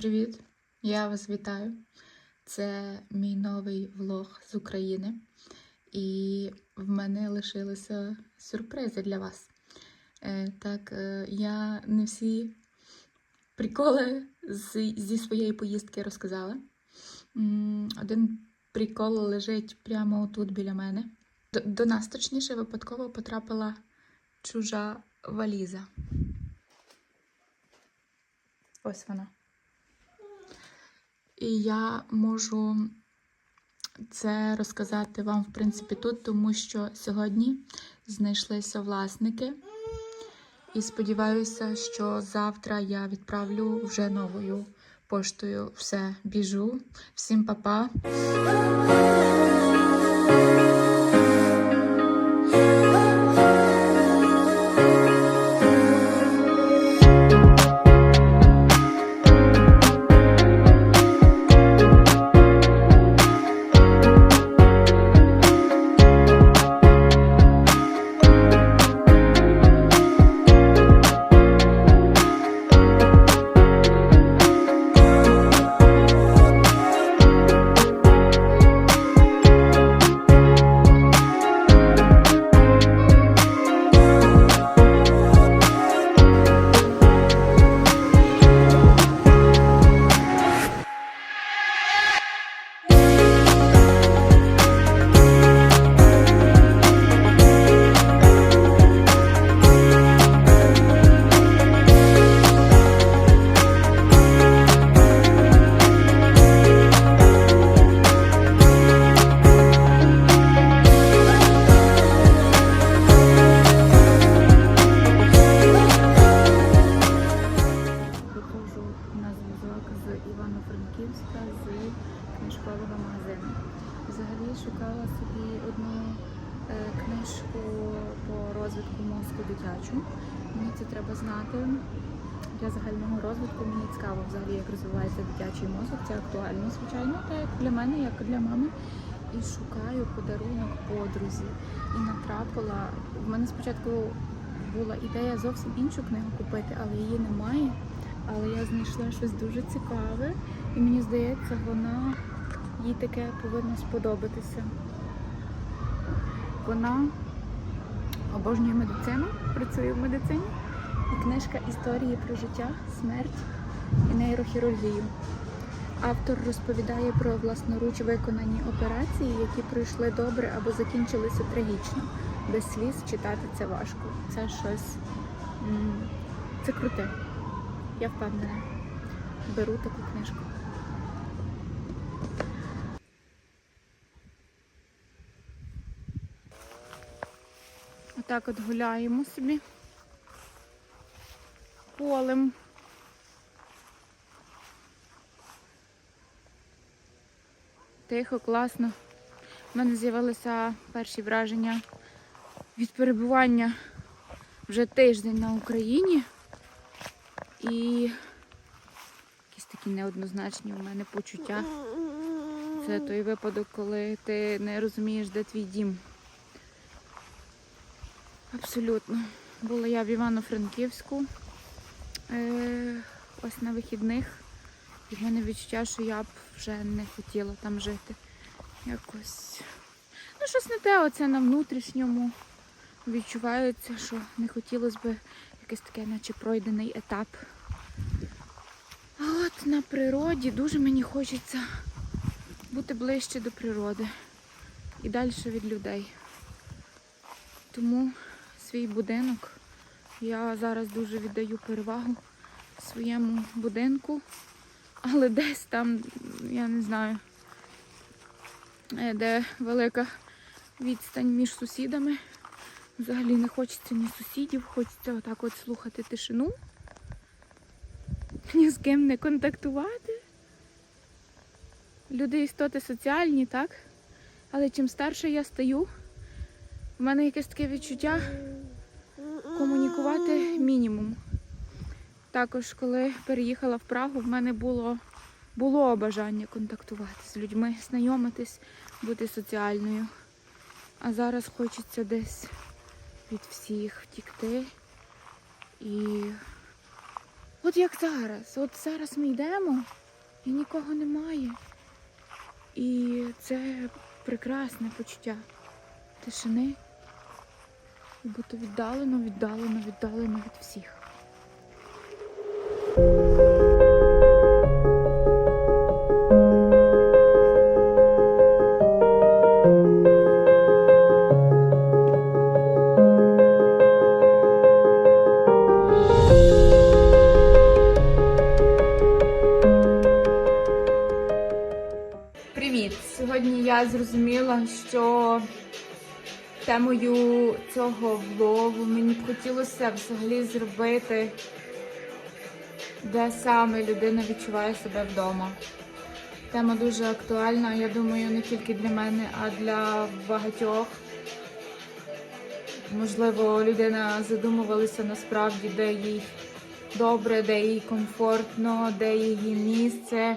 привіт! Я вас вітаю. Це мій новий влог з України. І в мене лишилися сюрпризи для вас. Е, так, е, я не всі приколи зі своєї поїздки розказала. Один прикол лежить прямо тут біля мене. До, до нас, точніше, випадково потрапила чужа валіза. Ось вона. І я можу це розказати вам, в принципі, тут, тому що сьогодні знайшлися власники. І сподіваюся, що завтра я відправлю вже новою поштою. Все, біжу. Всім па-па. Шукала собі одну е, книжку по розвитку мозку дитячу. Мені це треба знати. Для загального розвитку мені цікаво взагалі, як розвивається дитячий мозок. Це актуально, звичайно, так як для мене, як і для мами. І шукаю подарунок подрузі. І натрапила. В мене спочатку була ідея зовсім іншу книгу купити, але її немає. Але я знайшла щось дуже цікаве, і мені здається, вона їй таке повинно сподобатися. Вона обожнює медицину, працює в медицині. І книжка Історії про життя, смерть і нейрохірургію. Автор розповідає про власноруч виконані операції, які пройшли добре або закінчилися трагічно. Без сліз читати це важко. Це щось. Це круте. Я впевнена. Беру таку книжку. Отак от гуляємо собі. Полем. Тихо, класно. У мене з'явилися перші враження від перебування вже тиждень на Україні. І якісь такі неоднозначні у мене почуття. Це той випадок, коли ти не розумієш, де твій дім. Абсолютно. Була я в Івано-Франківську е, ось на вихідних. І в мене відчуття, що я б вже не хотіла там жити. Якось. Ну, щось не те, оце на внутрішньому відчувається, що не хотілося б якийсь такий, наче пройдений етап. А от на природі дуже мені хочеться бути ближче до природи і далі від людей. Тому свій будинок я зараз дуже віддаю перевагу своєму будинку, але десь там, я не знаю, де велика відстань між сусідами. Взагалі не хочеться ні сусідів, хочеться отак от слухати тишину, ні з ким не контактувати. Люди істоти соціальні, так? Але чим старше я стаю, в мене якесь таке відчуття комунікувати мінімум. Також, коли переїхала в Прагу, в мене було, було бажання контактувати з людьми, знайомитись, бути соціальною. А зараз хочеться десь від всіх втікти і От як зараз. От зараз ми йдемо і нікого немає. І це прекрасне почуття тишини. Бути віддалено, віддалено, віддалено від всіх. Привіт! Сьогодні я зрозуміла, що темою цього влогу мені б хотілося взагалі зробити, де саме людина відчуває себе вдома. Тема дуже актуальна, я думаю, не тільки для мене, а для багатьох. Можливо, людина задумувалася насправді, де їй добре, де їй комфортно, де її місце,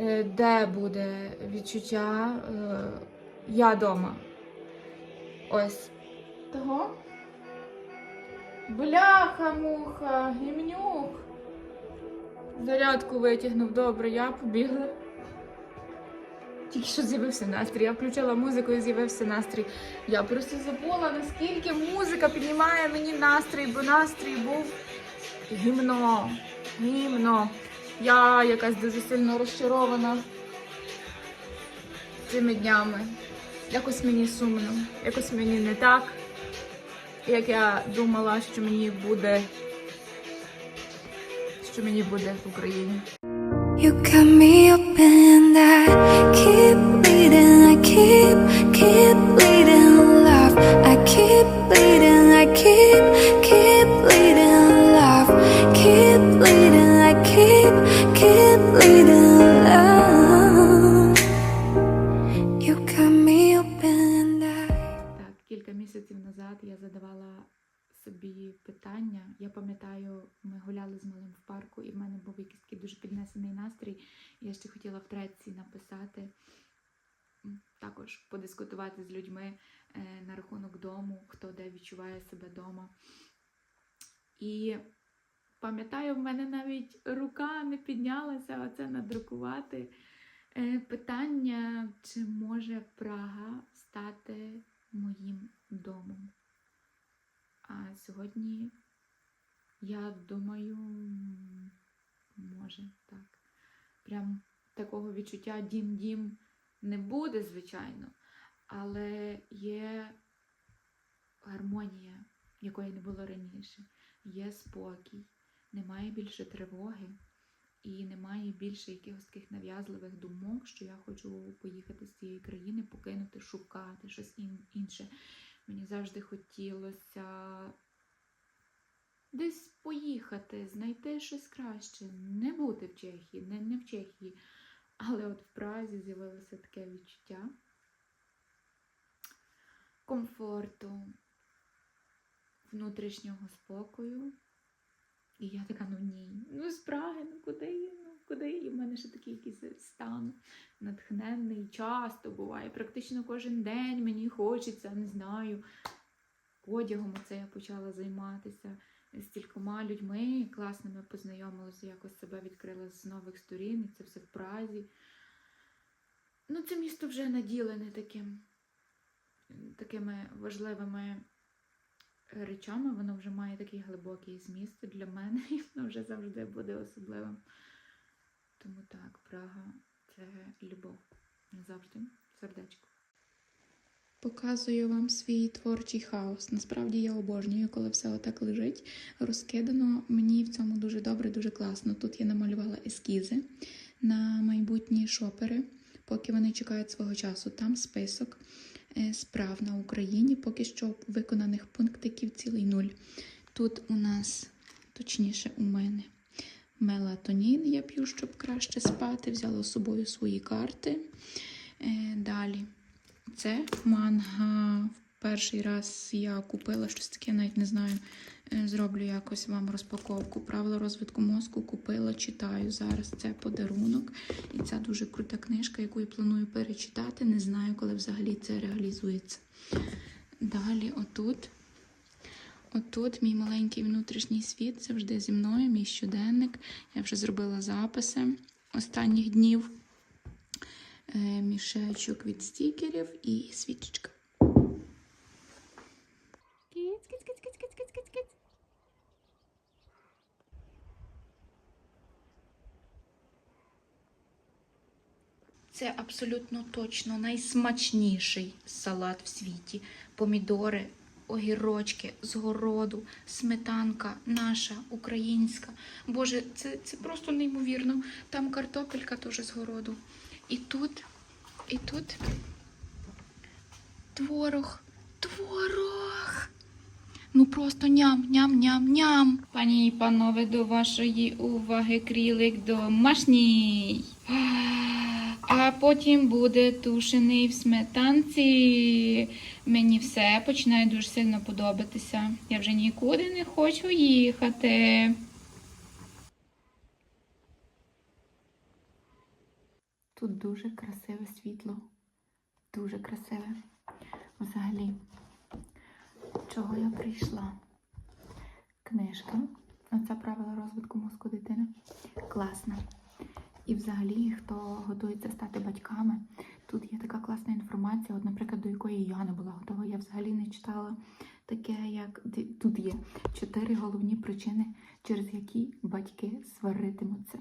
е, де буде відчуття е, я дома. Ось. Того. Бляха, муха, гімнюк. Зарядку витягнув, добре, я побігла. Тільки що з'явився настрій. Я включила музику і з'явився настрій. Я просто забула, наскільки музика піднімає мені настрій, бо настрій був гімно. Гімно. Я якась дуже сильно розчарована цими днями. Якось мені сумно, якось мені не так, як я думала, що мені буде, що мені буде в Україні. You cut me open, I keep bleeding, I keep, keep bleeding питання. Я пам'ятаю, ми гуляли з малим в парку, і в мене був якийсь такий дуже піднесений настрій. Я ще хотіла в треці написати, також подискутувати з людьми е, на рахунок дому, хто де відчуває себе вдома. І пам'ятаю, в мене навіть рука не піднялася оце надрукувати е, питання, чи може Прага стати моїм домом. А сьогодні я думаю, може так. Прям такого відчуття дім-дім не буде, звичайно, але є гармонія, якої не було раніше. Є спокій, немає більше тривоги і немає більше якихось таких нав'язливих думок, що я хочу поїхати з цієї країни, покинути, шукати щось інше. Мені завжди хотілося десь поїхати, знайти щось краще, не бути в Чехії, не, не в Чехії. Але от в Празі з'явилося таке відчуття комфорту, внутрішнього спокою. І я така, ну ні, ну з Праги, ну куди я, куди? І в мене ще такий якийсь стан натхненний, часто буває. Практично кожен день мені хочеться, не знаю. Одягом оце я почала займатися з кількома людьми класними познайомилася, якось себе відкрила з нових сторін, і це все в Празі. Ну, це місто вже наділене таким, такими важливими речами, воно вже має такий глибокий зміст для мене, і воно вже завжди буде особливим. Тому так, Прага це любов. Завжди сердечко. Показую вам свій творчий хаос. Насправді я обожнюю, коли все отак лежить, розкидано. Мені в цьому дуже добре, дуже класно. Тут я намалювала ескізи на майбутні шопери, поки вони чекають свого часу. Там список е, справ на Україні, поки що виконаних пунктиків цілий нуль. Тут у нас, точніше, у мене мелатонін я п'ю, щоб краще спати. Взяла з собою свої карти. Е, Далі. Це манга. Перший раз я купила щось таке, навіть не знаю. Е, Зроблю якось вам розпаковку. Правила розвитку мозку купила, читаю зараз. Це подарунок. І це дуже крута книжка, яку я планую перечитати. Не знаю, коли взагалі це реалізується. Далі, отут Отут мій маленький внутрішній світ завжди зі мною, мій щоденник. Я вже зробила записи останніх днів. Е, мішечок від стікерів і свічечка. Це абсолютно точно найсмачніший салат в світі. Помідори, огірочки з городу, сметанка наша, українська. Боже, це, це просто неймовірно. Там картопелька теж з городу. І тут, і тут творог, творог. Ну просто ням, ням, ням, ням. Пані і панове, до вашої уваги крілик домашній. А потім буде тушений в сметанці. Мені все починає дуже сильно подобатися. Я вже нікуди не хочу їхати. Тут дуже красиве світло. Дуже красиве. Взагалі, чого я прийшла? Книжка. Оце правила розвитку мозку дитини. Класна. І взагалі, хто готується стати батьками, тут є така класна інформація, от, наприклад, до якої я не була готова. Я взагалі не читала таке, як тут є чотири головні причини, через які батьки сваритимуться.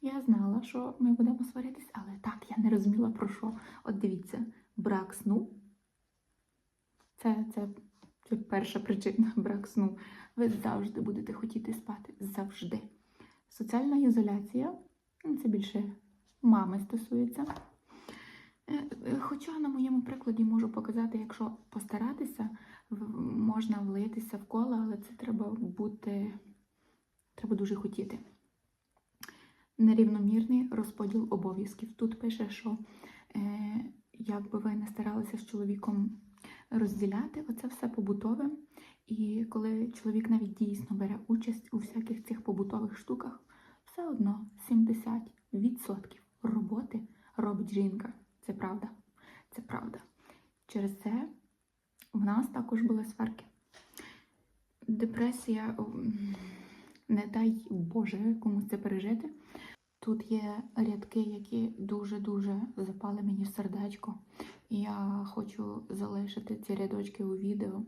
Я знала, що ми будемо сваритись, але так, я не розуміла про що. От дивіться, брак сну. Це, це, це перша причина брак сну. Ви завжди будете хотіти спати. Завжди. Соціальна ізоляція. Ну, Це більше мами стосується. Е, е, Хоча на моєму прикладі можу показати, якщо постаратися, можна влитися в коло, але це треба бути, треба дуже хотіти. Нерівномірний розподіл обов'язків. Тут пише, що е, якби ви не старалися з чоловіком розділяти оце все побутове, і коли чоловік навіть дійсно бере участь у всяких цих побутових штуках, все одно 70% роботи робить жінка. Це правда. Це правда. Через це в нас також були сварки. Депресія, не дай Боже комусь це пережити. Тут є рядки, які дуже-дуже запали мені в сердечко. І я хочу залишити ці рядочки у відео,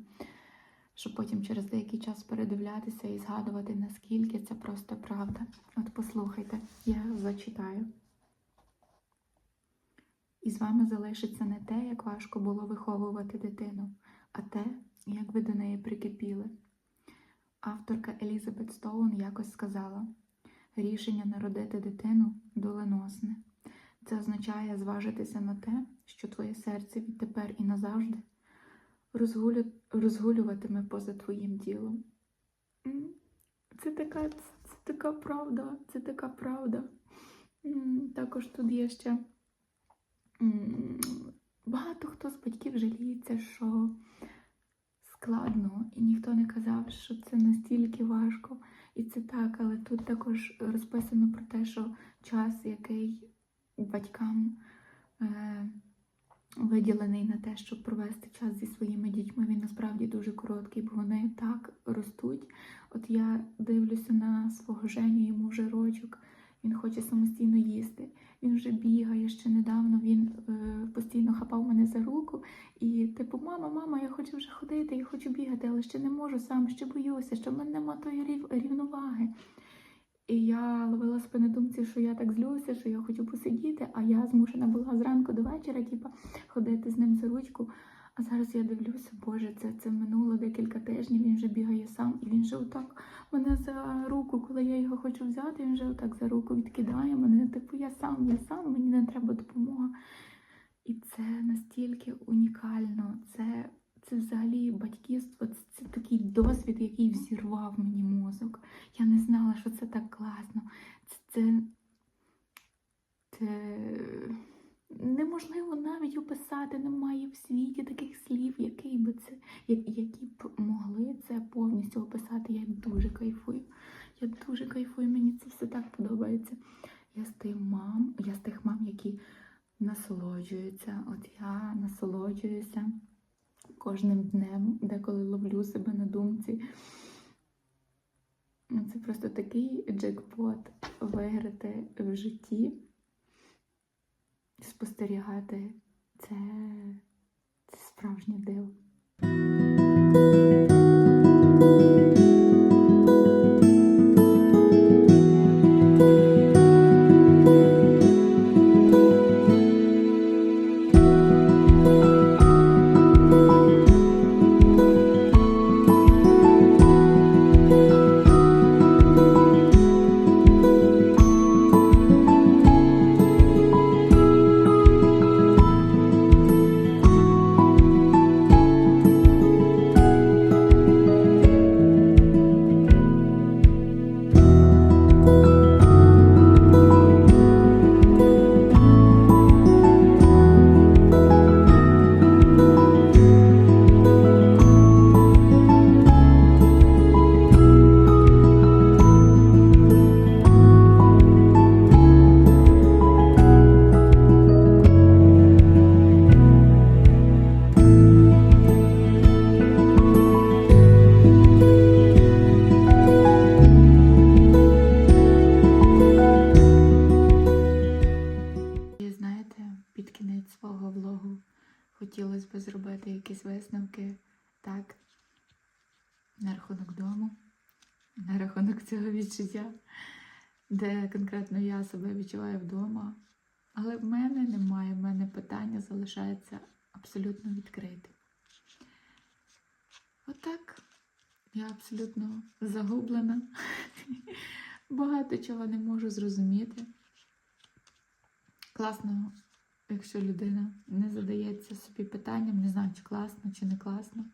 щоб потім через деякий час передивлятися і згадувати, наскільки це просто правда. От послухайте, я зачитаю. І з вами залишиться не те, як важко було виховувати дитину, а те, як ви до неї прикипіли. Авторка Елізабет Стоун якось сказала: рішення народити дитину доленосне. Це означає зважитися на те, що твоє серце відтепер і назавжди розгулю... розгулюватиме поза твоїм тілом. М, Це така, це така правда, це така правда. Також тут є ще багато хто з батьків жаліється, що складно, і ніхто не казав, що це настільки важко. І це так, але тут також розписано про те, що час, який батькам е, виділений на те, щоб провести час зі своїми дітьми, він насправді дуже короткий, бо вони так ростуть. От я дивлюся на свого Женю, йому вже рочок, він хоче самостійно їсти. Він вже бігає ще недавно. Він е, постійно хапав мене за руку і, типу, мама, мама, я хочу вже ходити, я хочу бігати, але ще не можу сам, ще боюся, що в мене немає тої рів- рівноваги. І я ловила себе на думці, що я так злюся, що я хочу посидіти, а я змушена була зранку до вечора, типа, ходити з ним за ручку. А зараз я дивлюся, Боже, це, це минуло декілька тижнів, він вже бігає сам, і він вже отак мене за руку, коли я його хочу взяти, він вже отак за руку відкидає мене. Типу, я сам, я сам, мені не треба допомога. І це настільки унікально. Це, це взагалі батьківство, це, це такий досвід, який взірвав мені мозок. Я не знала, що це так класно. Це, це, це неможливо навіть описати, немає в світі таких слів, який би це, які б могли це повністю описати. Я дуже кайфую. Я дуже кайфую, мені це все так подобається. Я з тих мам, я з тих мам, які насолоджуються. От я насолоджуюся кожним днем, деколи ловлю себе на думці. Ну, Це просто такий джекпот виграти в житті, спостерігати це, це справжнє диво. Конкретно я себе відчуваю вдома. Але в мене немає, в мене питання залишається абсолютно відкритим. Отак. Я абсолютно загублена. Багато чого не можу зрозуміти. Класно, якщо людина не задається собі питанням, не знаю, чи класно, чи не класно.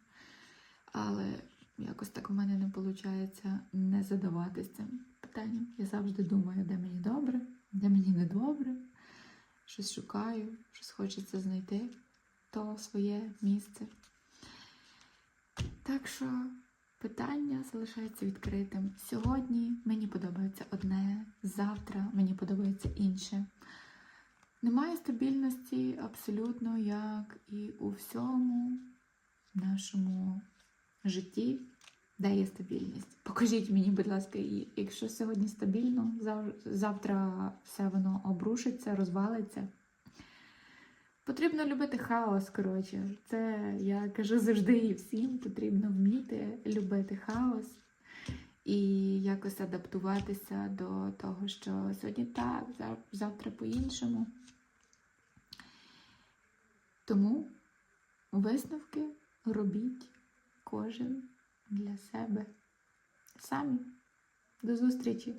Але якось так у мене не виходить не задаватись цим питанням. Я завжди думаю, де мені добре, де мені не добре. Щось шукаю, щось хочеться знайти то своє місце. Так що питання залишається відкритим. Сьогодні мені подобається одне, завтра мені подобається інше. Немає стабільності абсолютно, як і у всьому нашому житті, де є стабільність. Покажіть мені, будь ласка, її. Якщо сьогодні стабільно, зав- завтра все воно обрушиться, розвалиться. Потрібно любити хаос, коротше. Це я кажу завжди і всім. Потрібно вміти любити хаос і якось адаптуватися до того, що сьогодні так, завтра по-іншому. Тому висновки робіть кожен для себе самі. До зустрічі!